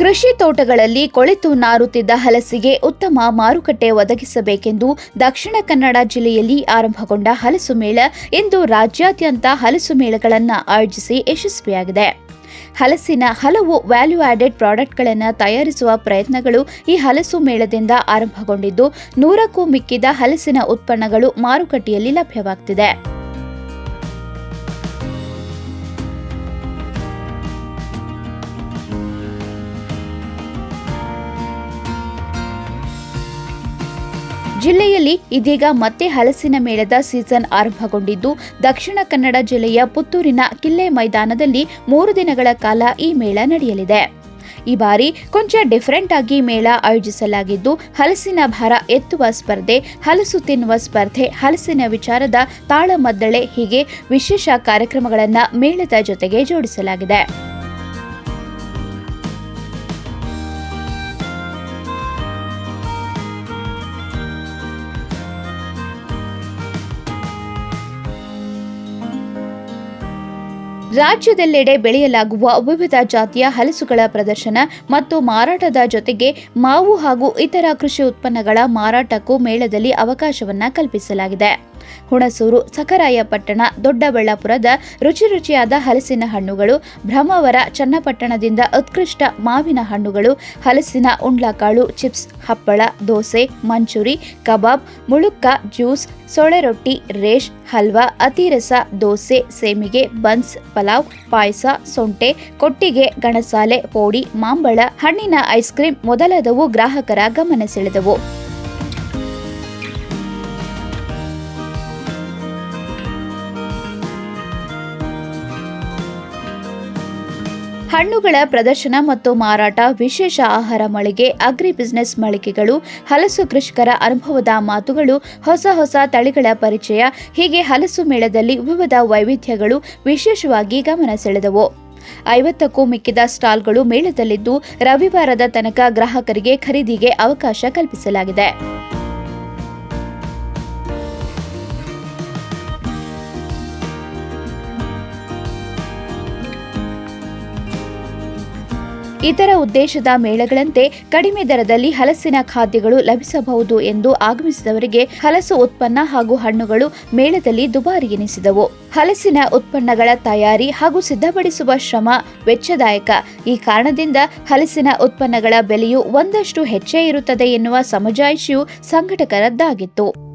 ಕೃಷಿ ತೋಟಗಳಲ್ಲಿ ಕೊಳೆತು ನಾರುತ್ತಿದ್ದ ಹಲಸಿಗೆ ಉತ್ತಮ ಮಾರುಕಟ್ಟೆ ಒದಗಿಸಬೇಕೆಂದು ದಕ್ಷಿಣ ಕನ್ನಡ ಜಿಲ್ಲೆಯಲ್ಲಿ ಆರಂಭಗೊಂಡ ಹಲಸು ಮೇಳ ಇಂದು ರಾಜ್ಯಾದ್ಯಂತ ಹಲಸು ಮೇಳಗಳನ್ನು ಆಯೋಜಿಸಿ ಯಶಸ್ವಿಯಾಗಿದೆ. ಹಲಸಿನ ಹಲವು ವ್ಯಾಲ್ಯೂ ಆಡೆಡ್ ಪ್ರಾಡಕ್ಟ್ಗಳನ್ನು ತಯಾರಿಸುವ ಪ್ರಯತ್ನಗಳು ಈ ಹಲಸು ಮೇಳದಿಂದ ಆರಂಭಗೊಂಡಿದ್ದು, ನೂರಕ್ಕೂ ಮಿಕ್ಕಿದ ಹಲಸಿನ ಉತ್ಪನ್ನಗಳು ಮಾರುಕಟ್ಟೆಯಲ್ಲಿ ಲಭ್ಯವಾಗ್ತಿದೆ. ಜಿಲ್ಲೆಯಲ್ಲಿ ಇದೀಗ ಮತ್ತೆ ಹಲಸಿನ ಮೇಳದ ಸೀಸನ್ ಆರಂಭಗೊಂಡಿದ್ದು, ದಕ್ಷಿಣ ಕನ್ನಡ ಜಿಲ್ಲೆಯ ಪುತ್ತೂರಿನ ಕಿಲ್ಲೆ ಮೈದಾನದಲ್ಲಿ ಮೂರು ದಿನಗಳ ಕಾಲ ಈ ಮೇಳ ನಡೆಯಲಿದೆ. ಈ ಬಾರಿ ಕೊಂಚ ಡಿಫರೆಂಟ್ ಆಗಿ ಮೇಳ ಆಯೋಜಿಸಲಾಗಿದ್ದು, ಹಲಸಿನ ಭಾರ ಎತ್ತುವ ಸ್ಪರ್ಧೆ, ಹಲಸು ತಿನ್ನುವ ಸ್ಪರ್ಧೆ, ಹಲಸಿನ ವಿಚಾರದ ತಾಳಮದ್ದಳೆ ಹೀಗೆ ವಿಶೇಷ ಕಾರ್ಯಕ್ರಮಗಳನ್ನು ಮೇಳದ ಜೊತೆಗೆ ಜೋಡಿಸಲಾಗಿದೆ. ರಾಜ್ಯದೆಲ್ಲೆಡೆ ಬೆಳೆಯಲಾಗುವ ವಿವಿಧ ಜಾತಿಯ ಹಲಸುಗಳ ಪ್ರದರ್ಶನ ಮತ್ತು ಮಾರಾಟದ ಜೊತೆಗೆ ಮಾವು ಹಾಗೂ ಇತರ ಕೃಷಿ ಉತ್ಪನ್ನಗಳ ಮಾರಾಟಕ್ಕೂ ಮೇಳದಲ್ಲಿ ಅವಕಾಶವನ್ನ ಕಲ್ಪಿಸಲಾಗಿದೆ. ಹುಣಸೂರು ಸಖರಾಯಪಟ್ಟಣ ದೊಡ್ಡಬಳ್ಳಾಪುರದ ರುಚಿ ರುಚಿಯಾದ ಹಲಸಿನ ಹಣ್ಣುಗಳು, ಬ್ರಹ್ಮವರ ಚನ್ನಪಟ್ಟಣದಿಂದ ಉತ್ಕೃಷ್ಟ ಮಾವಿನ ಹಣ್ಣುಗಳು, ಹಲಸಿನ ಉಂಡ್ಲಕಾಳು, ಚಿಪ್ಸ್, ಹಪ್ಪಳ, ದೋಸೆ, ಮಂಚೂರಿ, ಕಬಾಬ್, ಮುಳುಕ್ಕ, ಜ್ಯೂಸ್, ಸೊಳೆ ರೊಟ್ಟಿ, ರೇಷ್, ಹಲ್ವಾ, ಅತಿರಸ, ದೋಸೆ, ಸೇಮಿಗೆ, ಬನ್ಸ್, ಪಲಾವ್, ಪಾಯಸ, ಸೊಂಟೆ, ಕೊಟ್ಟಿಗೆ, ಗಣಸಾಲೆ, ಪೋಡಿ, ಮಾಂಬಳ, ಹಣ್ಣಿನ ಐಸ್ ಮೊದಲಾದವು ಗ್ರಾಹಕರ ಗಮನ ಸೆಳೆದವು. ಹಣ್ಣುಗಳ ಪ್ರದರ್ಶನ ಮತ್ತು ಮಾರಾಟ, ವಿಶೇಷ ಆಹಾರ ಮಳಿಗೆ, ಅಗ್ರಿ ಬಿಸಿನೆಸ್ ಮಳಿಗೆಗಳು, ಹಲಸು ಕೃಷಿಕರ ಅನುಭವದ ಮಾತುಗಳು, ಹೊಸ ಹೊಸ ತಳಿಗಳ ಪರಿಚಯ, ಹೀಗೆ ಹಲಸು ಮೇಳದಲ್ಲಿ ವಿವಿಧ ವೈವಿಧ್ಯಗಳು ವಿಶೇಷವಾಗಿ ಗಮನ ಸೆಳೆದವು. ಐವತ್ತಕ್ಕೂ ಮಿಕ್ಕಿದ ಸ್ಟಾಲ್ಗಳು ಮೇಳದಲ್ಲಿದ್ದು, ರವಿವಾರದ ತನಕ ಗ್ರಾಹಕರಿಗೆ ಖರೀದಿಗೆ ಅವಕಾಶ ಕಲ್ಪಿಸಲಾಗಿದೆ. ಇತರ ಉದ್ದೇಶದ ಮೇಳಗಳಂತೆ ಕಡಿಮೆ ದರದಲ್ಲಿ ಹಲಸಿನ ಖಾದ್ಯಗಳು ಲಭಿಸಬಹುದು ಎಂದು ಆಗಮಿಸಿದವರಿಗೆ ಹಲಸು ಉತ್ಪನ್ನ ಹಾಗೂ ಹಣ್ಣುಗಳು ಮೇಳದಲ್ಲಿ ದುಬಾರಿ ಎನಿಸಿದವು. ಹಲಸಿನ ಉತ್ಪನ್ನಗಳ ತಯಾರಿ ಹಾಗೂ ಸಿದ್ಧಪಡಿಸುವ ಶ್ರಮ ವೆಚ್ಚದಾಯಕ. ಈ ಕಾರಣದಿಂದ ಹಲಸಿನ ಉತ್ಪನ್ನಗಳ ಬೆಲೆಯು ಒಂದಷ್ಟು ಹೆಚ್ಚೇ ಇರುತ್ತದೆ ಎನ್ನುವ ಸಮಜಾಯಿಷಿಯು ಸಂಘಟಕರದ್ದಾಗಿತ್ತು.